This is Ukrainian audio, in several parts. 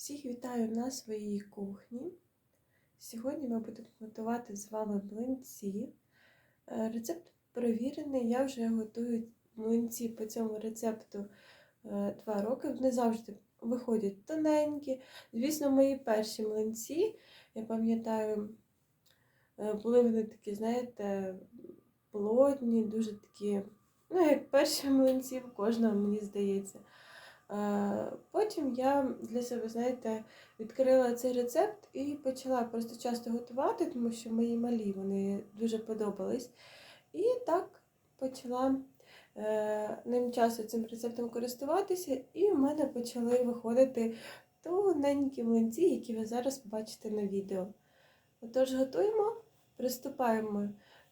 Всіх вітаю на своїй кухні. Сьогодні ми будемо готувати з вами млинці. Е, Рецепт перевірений. Я вже готую млинці по цьому рецепту 2 роки. Вони завжди виходять тоненькі. Звісно, мої перші млинці, я пам'ятаю, е, були вони такі, знаєте, плотні, дуже такі, ну, як перші млинці в кожного, мені здається. Е, Потім я для себе, знаєте, відкрила цей рецепт і почала просто часто готувати, тому що мої малі вони дуже подобались. І так почала е, ним часу цим рецептом користуватися, і в мене почали виходити тоненькі млинці, які ви зараз побачите на відео. Отож, готуємо, приступаємо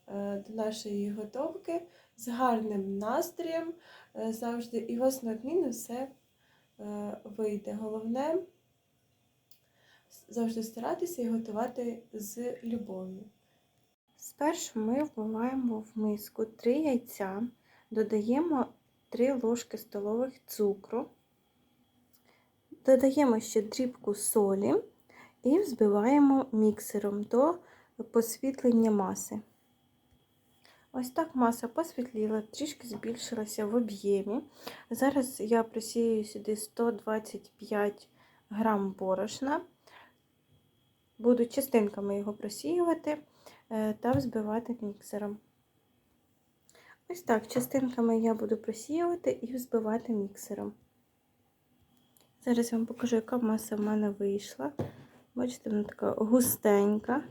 е, до нашої готовки з гарним настроєм завжди, і у вас неодмінно все е, вийде. Головне завжди старатися і готувати з любов'ю. Спершу ми вбиваємо в миску 3 яйця, додаємо 3 ложки столових цукру, додаємо ще дрібку солі і взбиваємо міксером до посвітлення маси. Ось так маса посвітліла, трішки збільшилася в об'ємі. Зараз я просію сюди 125 грам борошна. Буду частинками його просіювати е, та взбивати міксером. Ось так, частинками я буду просіювати і взбивати міксером. Зараз я вам покажу, яка маса в мене вийшла. Бачите, вона така густенька.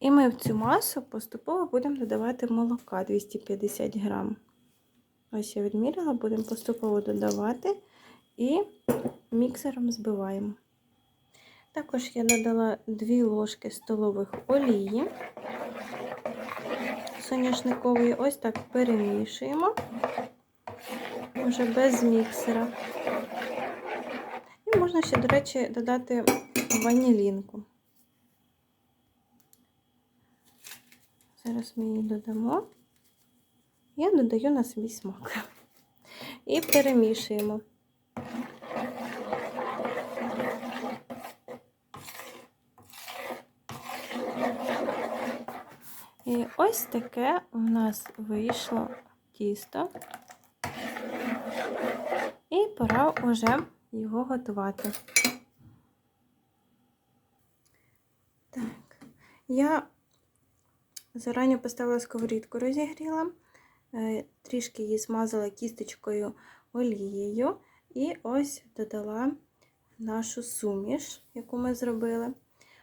І ми в цю масу поступово будемо додавати молока 250 грам. Ось я відміряла, будемо поступово додавати і міксером збиваємо. Також я додала 2 ложки столових олії соняшникової. Ось так перемішуємо, вже без міксера. І можна ще, до речі, додати ванілінку. Зараз ми її додамо. Я додаю на свій смак. І перемішуємо. І ось таке у нас вийшло тісто. І пора вже його готувати. Так, я зарані поставила сковорідку, розігріла, е, трішки її змазала кісточкою олією, і ось додала нашу суміш, яку ми зробили.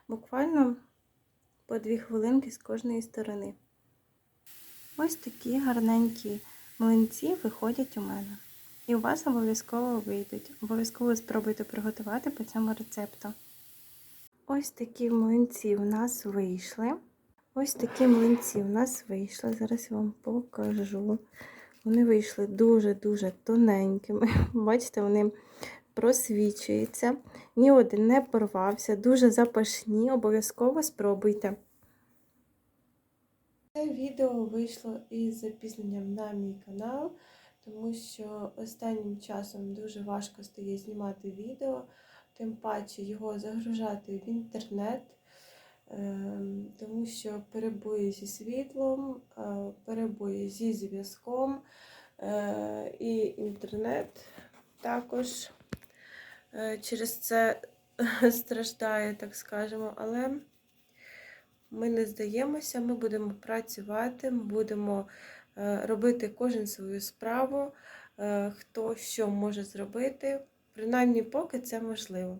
Буквально по 2 хвилинки з кожної сторони. Ось такі гарненькі млинці виходять у мене. І у вас обов'язково вийдуть. Обов'язково спробуйте приготувати по цьому рецепту. Ось такі млинці в нас вийшли. Ось такі млинці в нас вийшли. Зараз я вам покажу. Вони вийшли дуже-дуже тоненькими. Бачите, вони просвічуються. Ні один не порвався, дуже запашні, обов'язково спробуйте. Це відео вийшло із запізненням на мій канал, тому що останнім часом дуже важко стає знімати відео, тим паче його загружати в інтернет, тому що перебої зі світлом, е, перебої зі зв'язком е, і інтернет також е, через це страждає, так скажемо, але ми не здаємося, ми будемо працювати, ми будемо робити кожен свою справу, хто що може зробити, принаймні, поки це можливо.